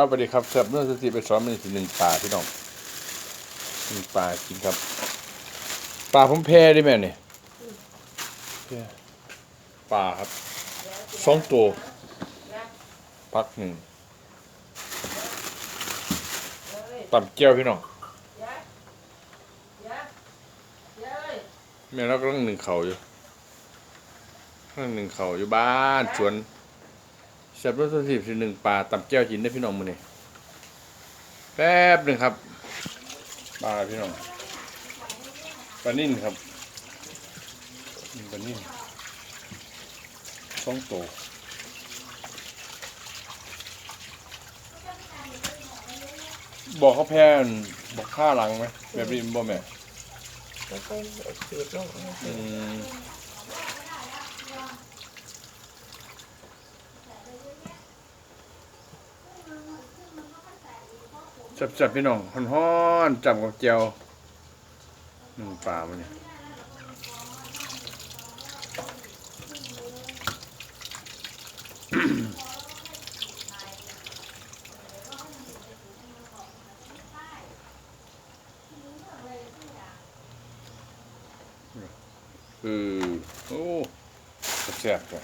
ครับสวัสดีครับเสิร์ฟเนื้อสติไปสอนมันสิหนึ่งปลาพี่น้องหนึ่งปลากินครับปลาผมแพ้ได้ไหมเนี่ยแพ้ปลาครับสองตัวพักหนึ่งตับเจียวพี่น้องแม่เรากำลังหนึ่งเขาอยู่กำลังหนึ่งเขาอยู่บ้านสวน เสร็จรถสิบสิหนึ่งปลาตับแก้วกินได้พี่น้องมือนี่แป๊บหนึ่งครับปลาพี่น้องปลานิ่นครับนี่ปลานิ่นสองโตวบอกเขาแพ้นบอกค่าหลังไหมแบบนี้บ่แม่แล้วก็จืดลง อืมจับๆพี่น้องฮ้อนๆจับกับเจียวหนึ่งปลามันเนี่ยอือโอ้แซ่บๆจ้ะ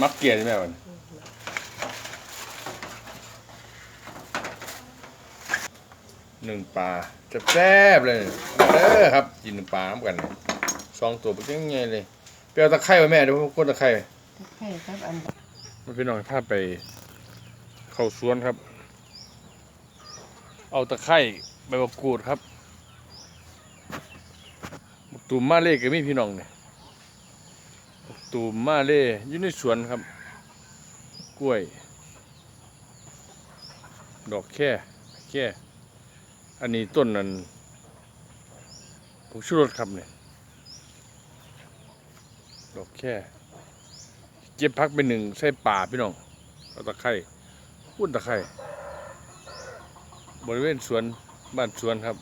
มักเกียดใช่ไหมวัน หนึ่งปลาแซ่บๆเลยเด้อครับกินปลาน้ำกันเนี่ยสองตัวเป็นยังไงเลยไปเอาตะไคร้มาแม่เดี๋ยวผมกดตะไคร้ไข่ครับอันมาพี่น้องถ้าไปเข้าสวนครับ เอาตะไคร้ใบมะกรูดครับบักตูมมาเล่ก็มีพี่น้องเนี่ยบักตูมมาเล่อยู่ในสวนครับ กล้วย ดอกแค่แค่ อันนี้ต้นนั้นผงชูรสครับเนี่ยดอกแค่เก็บพักเป็นหนึ่งใส่ป่าพี่น้องเอาตะไคร้พุ่นตะไคร้บริเวณสวนบ้านสวนครับ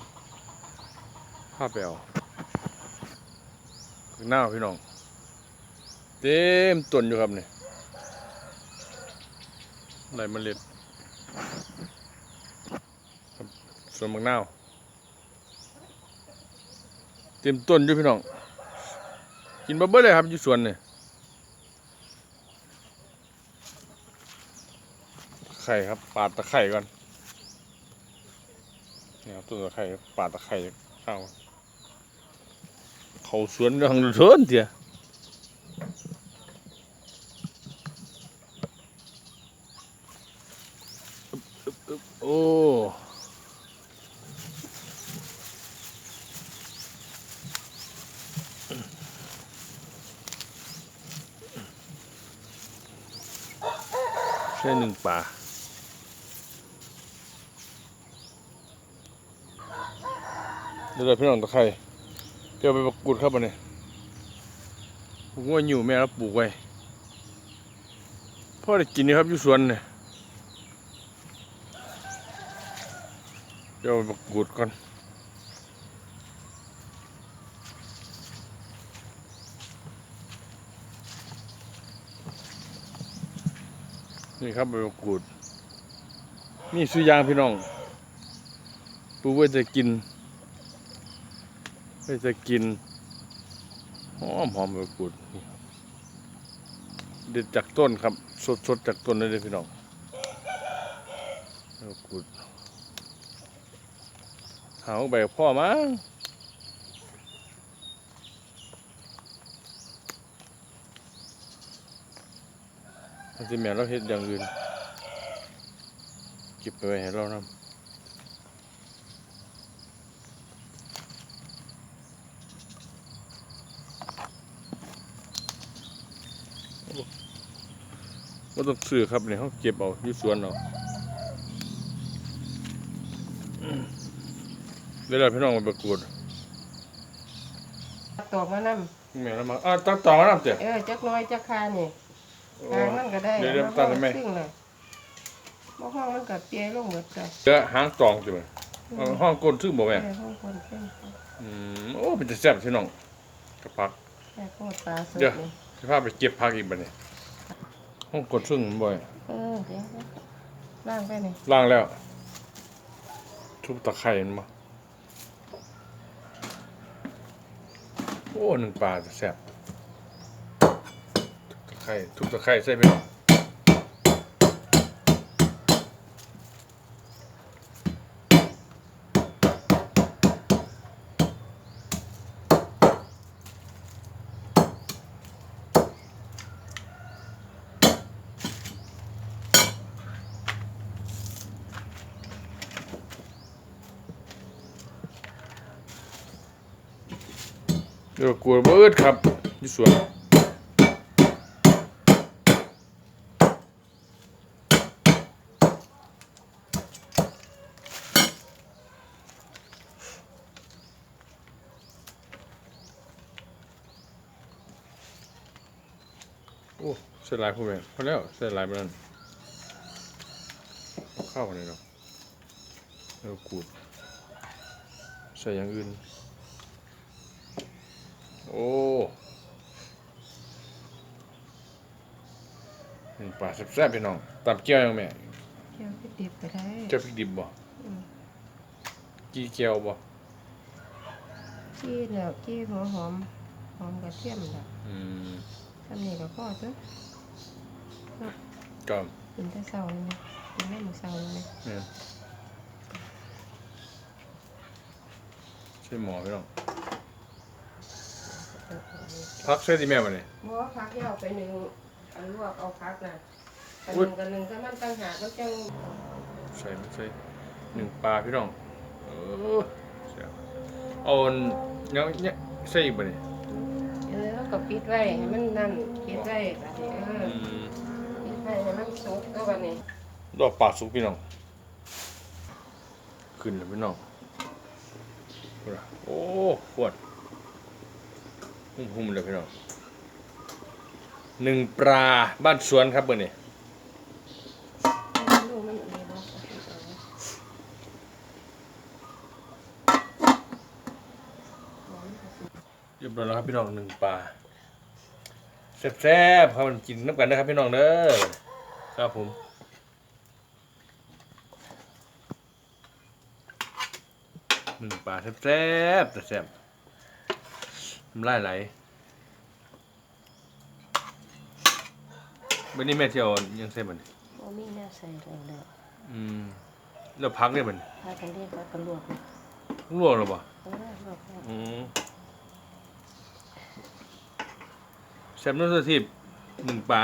ภาพไปเอาข้างหน้าพี่น้อง เต็มต้นอยู่ครับเนี่ยไรเมล็ด วนมะนาวเต็มต้นอยู่พี่น้อง กินบะเบิ้เลยครับอยู่สวนเนี่ยไข่ครับปาดตะไคร่ก่อนเนี่ยครับต้นตะไคร่ปาดตะไคร่ข้าวเขาสวนทางเทินเถียอึ๊บอึ๊ แค่หนึ่งป่าเดี๋ยวพี่น้องตะไคร้เดี๋ยวไปประกุดครับวันนี้ผมว่าอยู่แม่เราปลูกไว้พ่อได้กินนี่ครับอยู่สวนเนี่ยเดี๋ยวไปประกุดก่อน นี่ครับไปประกุดนี่ซื้อยางพี่น้องปลูกไว้จะกินก็จะกินหอมหอมแบบกุดนี่ครับเด็ดจากต้นครับ สดสดจากต้นเลยพี่น้องแบบกุดหาใบพ่อมั้ง มันจะแม่เราเฮ็ดอย่างอื่นเก็บไปไว้ให้เรานำก็ต้องซื้อครับเนี่ยเขาเก็บเอาอยู่สวนเอาอืมเดี๋ยวเราพี่น้องมาประกวดตอกมานแม่เรามาอ่าตั้งต่อมาน้ำเจ้ะำเออจักน้อยจักคานี่โอ้ หางมันก็ได้เดี๋ยวเดี๋ยวตั้งทำไมซึ่งเลยบ่ห้องมันก็เปียลงหมดจ้ะเดี๋ยวหางตองจ้ะแม่เอาห้องก้นซึ่งบ่เอแม่อห้องคนซึ่งอืมโอ้เป็นจะแซ่บพี่น้องกระพักแค่โคตรปลาสดเดี๋ยวนี่สิพาไปเก็บผักอีกบัดนี้ห้องก้นซึ่งบ่อยเออเดี๋ยวนะล่างไปนี่ล่างแล้วทุบตะไคร่มันมาโอ้หนึ่งปลาจะแซ่บทุบตะ ไคร่ทุบตะไคร่ใส่ไปหน่อยเดี๋ยวกลัวเบิดครับยู่สวน โอ้เสียหลายผู้แม่พอแล้วเสียหลายไปนั่นเอาเข้ากันเลยเนาะเดี๋ยวกูดใส่อย่างอื่น โอ้นี่ปลาแซ่บๆพี่น้องตับเกี๊ยวยังแม่เกี่ยวไปดิบไปได้เจ้าพริกดิบบ่อืมกี้เกี๊ยวบ่จี้แล้วจี้หัวหอมหอมกระเทียมแล้วอืม ทำนี่ก็พอจ้ะก็กินแต่เช้านี่นะกินไม่หมูเช้านี่นะเนี่ยใช่หมอพี่น้องพักใช่ดิแม่บ่นี่บ่พักยาวไปหนึ่งอันลวกเอาพักน่ะอันหอุ๊ยนึ่งกับหนึ่งก็มันตั้งหากก็จังใส่ไม่ใช่หนึ่งปลาพี่น้องเออแซ่บเอาอันยังเนี่ยใส่อีกบ่นี่เออแล้ว ก็ปิดไว้ให้มันนั่นปิดไว้บัดนี้เอออืมปิดไว้ให้มันสุกแล้วบัดนี้ดอกปลาสุกพี่น้อง ขึ้นแล้วพี่น้องพูดอะโอ้ขวดหุ่มๆเลยพี่น้องหนึ่งปลาบ้านสวนครับเบอร์นี่ลูมันอันนี้บ่เอาไว้เรียบร้อยแล้วครับพี่น้องหนึ่งปลา แซ่บๆครับมันกินน้ำกันนะครับพี่น้องเด้อครับผมหนึ่งปลาแซ่บๆแต่แซ่บน้ำลายไหลเมื่อนี้แม่เที่ยวยังเซ่บมันบ่มีแนวใส่แล้วแล้วอืมแล้วพักเนี่ยมันพากันเรียกว่ากันลวกนะลวกหรือเปล่าเออลวกแล้ว อืม แซ่บนุ่นสทิบหนึ่งปลา